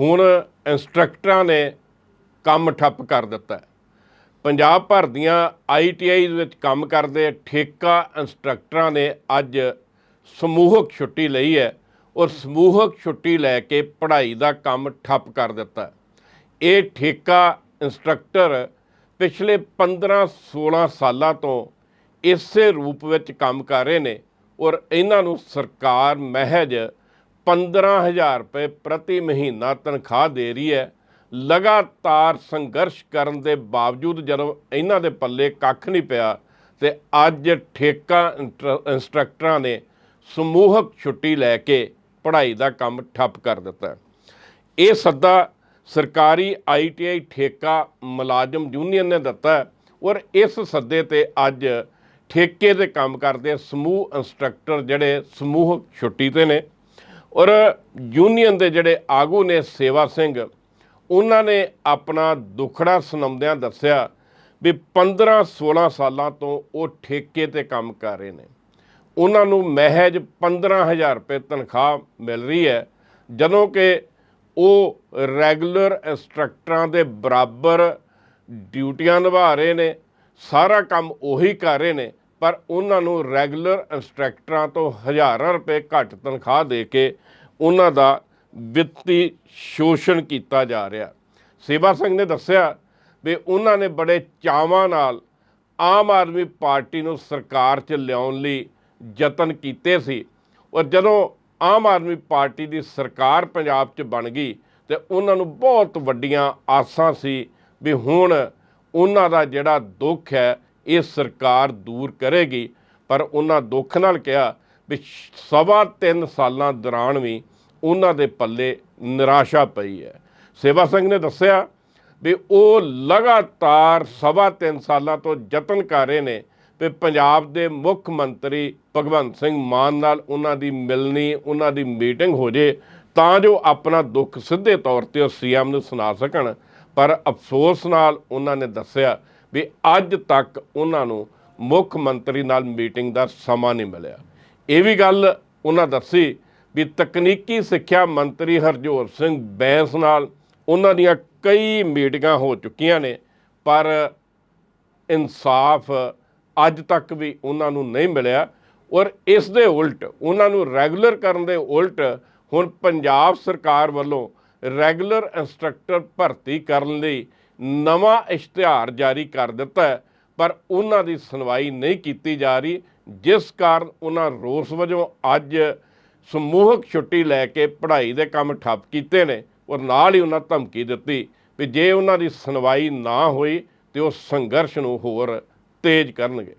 ਹੁਣ ਇੰਸਟ੍ਰਕਟਰਾਂ ਨੇ ਕੰਮ ਠੱਪ ਕਰ ਦਿੱਤਾ ਪੰਜਾਬ ਭਰ ਦੀਆਂ ਆਈਟੀਆਈ ਵਿੱਚ ਕੰਮ ਕਰਦੇ ਠੇਕਾ ਇੰਸਟ੍ਰਕਟਰਾਂ ਨੇ ਅੱਜ ਸਮੂਹਕ ਛੁੱਟੀ ਲਈ ਹੈ ਔਰ ਸਮੂਹਕ ਛੁੱਟੀ ਲੈ ਕੇ ਪੜ੍ਹਾਈ ਦਾ ਕੰਮ ਠੱਪ ਕਰ ਦਿੱਤਾ ਇਹ ਠੇਕਾ ਇੰਸਟ੍ਰਕਟਰ ਪਿਛਲੇ 15-16 ਸਾਲਾਂ ਤੋਂ ਇਸੇ ਰੂਪ ਵਿੱਚ ਕੰਮ ਕਰ ਰਹੇ ਨੇ ਔਰ ਇਹਨਾਂ ਨੂੰ ਸਰਕਾਰ ਮਹਿਜ 15000 ਰੁਪਏ ਪ੍ਰਤੀ ਮਹੀਨਾ ਤਨਖਾਹ ਦੇ ਰਹੀ ਹੈ। ਲਗਾਤਾਰ ਸੰਘਰਸ਼ ਕਰਨ ਦੇ ਬਾਵਜੂਦ ਜਦੋਂ ਇਹਨਾਂ ਦੇ ਪੱਲੇ ਕੱਖ ਨਹੀਂ ਪਿਆ ਤੇ ਅੱਜ ਠੇਕਾ ਇੰਟਰ- ਇੰਸਟ੍ਰਕਟਰਾਂ ਨੇ ਸਮੂਹਕ ਛੁੱਟੀ ਲੈ ਕੇ ਪੜ੍ਹਾਈ ਦਾ ਕੰਮ ਠੱਪ ਕਰ ਦਿੱਤਾ ਇਹ ਸੱਦਾ ਸਰਕਾਰੀ ਆਈਟੀਆਈ ਠੇਕਾ ਮੁਲਾਜ਼ਮ ਯੂਨੀਅਨ ਨੇ ਦਿੱਤਾ ਔਰ ਇਸ ਸੱਦੇ ਤੇ ਅੱਜ ਠੇਕੇ ਦੇ ਕੰਮ ਕਰਦੇ ਸਮੂਹ ਇੰਸਟ੍ਰਕਟਰ ਜਿਹੜੇ ਸਮੂਹਕ ਛੁੱਟੀ ਤੇ ਨੇ ਔਰ ਯੂਨੀਅਨ ਦੇ ਜਿਹੜੇ ਆਗੂ ਨੇ ਸੇਵਾ ਸਿੰਘ, ਉਹਨਾਂ ਨੇ ਆਪਣਾ ਦੁਖੜਾ ਸੁਣਾਉਂਦਿਆਂ ਦੱਸਿਆ ਵੀ 15-16 ਸਾਲਾਂ ਤੋਂ ਉਹ ਠੇਕੇ ਤੇ ਕੰਮ ਕਰ ਰਹੇ ਨੇ। ਉਹਨਾਂ ਨੂੰ ਮਹਿਜ 15000 ਰੁਪਏ ਤਨਖਾਹ ਮਿਲ ਰਹੀ ਹੈ, ਜਦੋਂ ਕਿ ਉਹ ਰੈਗੂਲਰ ਇੰਸਟ੍ਰਕਟਰਾਂ ਦੇ ਬਰਾਬਰ ਡਿਊਟੀਆਂ ਨਿਭਾ ਰਹੇ ਨੇ, ਸਾਰਾ ਕੰਮ ਉਹੀ ਕਰ ਰਹੇ ਨੇ। ਪਰ ਉਹਨਾਂ ਨੂੰ ਰੈਗੂਲਰ ਇੰਸਟ੍ਰਕਟਰਾਂ ਤੋਂ ਹਜ਼ਾਰਾਂ ਰੁਪਏ ਘੱਟ ਤਨਖਾਹ ਦੇ ਕੇ ਉਹਨਾਂ ਦਾ ਵਿੱਤੀ ਸ਼ੋਸ਼ਣ ਕੀਤਾ ਜਾ ਰਿਹਾ। ਸੇਵਾ ਸਿੰਘ ਨੇ ਦੱਸਿਆ ਵੀ ਉਹਨਾਂ ਨੇ ਬੜੇ ਚਾਵਾਂ ਨਾਲ ਆਮ ਆਦਮੀ ਪਾਰਟੀ ਨੂੰ ਸਰਕਾਰ 'ਚ ਲਿਆਉਣ ਲਈ ਯਤਨ ਕੀਤੇ ਸੀ ਔਰ ਜਦੋਂ ਆਮ ਆਦਮੀ ਪਾਰਟੀ ਦੀ ਸਰਕਾਰ ਪੰਜਾਬ 'ਚ ਬਣ ਗਈ ਤੇ ਉਹਨਾਂ ਨੂੰ ਬਹੁਤ ਵੱਡੀਆਂ ਆਸਾਂ ਸੀ ਵੀ ਹੁਣ ਉਹਨਾਂ ਦਾ ਜਿਹੜਾ ਦੁੱਖ ਹੈ ਇਹ ਸਰਕਾਰ ਦੂਰ ਕਰੇਗੀ। ਪਰ ਉਹਨਾਂ ਦੁੱਖ ਨਾਲ ਕਿਹਾ ਵੀ ਸਵਾ ਤਿੰਨ ਸਾਲਾਂ ਦੌਰਾਨ ਵੀ ਉਹਨਾਂ ਦੇ ਪੱਲੇ ਨਿਰਾਸ਼ਾ ਪਈ ਹੈ। ਸੇਵਾ ਸਿੰਘ ਨੇ ਦੱਸਿਆ ਵੀ ਉਹ ਲਗਾਤਾਰ ਸਵਾ ਤਿੰਨ ਸਾਲਾਂ ਤੋਂ ਯਤਨ ਕਰ ਰਹੇ ਨੇ ਵੀ ਪੰਜਾਬ ਦੇ ਮੁੱਖ ਮੰਤਰੀ ਭਗਵੰਤ ਸਿੰਘ ਮਾਨ ਨਾਲ ਉਹਨਾਂ ਦੀ ਮਿਲਣੀ, ਉਹਨਾਂ ਦੀ ਮੀਟਿੰਗ ਹੋ ਜੇ ਤਾਂ ਜੋ ਆਪਣਾ ਦੁੱਖ ਸਿੱਧੇ ਤੌਰ ਤੇ ਉਹ ਸੀਐਮ ਨੂੰ ਸੁਣਾ ਸਕਣ। ਪਰ ਅਫਸੋਸ ਨਾਲ ਉਹਨਾਂ ਨੇ ਦੱਸਿਆ ਵੀ ਅੱਜ ਤੱਕ ਉਹਨਾਂ ਨੂੰ ਮੁੱਖ ਮੰਤਰੀ ਨਾਲ ਮੀਟਿੰਗ ਦਾ ਸਮਾਂ ਨਹੀਂ ਮਿਲਿਆ। ਇਹ ਵੀ ਗੱਲ ਉਹਨਾਂ ਦੱਸੀ ਵੀ ਤਕਨੀਕੀ ਸਿੱਖਿਆ ਮੰਤਰੀ ਹਰਜੋਤ ਸਿੰਘ ਬੈਂਸ ਨਾਲ ਉਹਨਾਂ ਦੀਆਂ ਕਈ ਮੀਟਿੰਗਾਂ ਹੋ ਚੁੱਕੀਆਂ ਨੇ, ਪਰ ਇਨਸਾਫ ਅੱਜ ਤੱਕ ਵੀ ਉਹਨਾਂ ਨੂੰ ਨਹੀਂ ਮਿਲਿਆ ਔਰ ਇਸ ਦੇ ਉਲਟ, ਉਹਨਾਂ ਨੂੰ ਰੈਗੂਲਰ ਕਰਨ ਦੇ ਉਲਟ ਹੁਣ ਪੰਜਾਬ ਸਰਕਾਰ ਵੱਲੋਂ ਰੈਗੂਲਰ ਇੰਸਟ੍ਰਕਟਰ ਭਰਤੀ ਕਰਨ ਲਈ ਨਵਾਂ ਇਸ਼ਤਿਹਾਰ ਜਾਰੀ ਕਰ ਦਿੱਤਾ ਪਰ ਉਹਨਾਂ ਦੀ ਸੁਣਵਾਈ ਨਹੀਂ ਕੀਤੀ ਜਾ ਰਹੀ, ਜਿਸ ਕਾਰਨ ਉਹਨਾਂ ਰੋਸ ਵਜੋਂ ਅੱਜ ਸਮੂਹਕ ਛੁੱਟੀ ਲੈ ਕੇ ਪੜ੍ਹਾਈ ਦੇ ਕੰਮ ਠੱਪ ਕੀਤੇ ਨੇ। ਔਰ ਨਾਲ ਹੀ ਉਹਨਾਂ ਧਮਕੀ ਦਿੱਤੀ ਵੀ ਜੇ ਉਹਨਾਂ ਦੀ ਸੁਣਵਾਈ ਨਾ ਹੋਈ ਤੇ ਉਹ ਸੰਘਰਸ਼ ਨੂੰ ਹੋਰ ਤੇਜ਼ ਕਰਨਗੇ।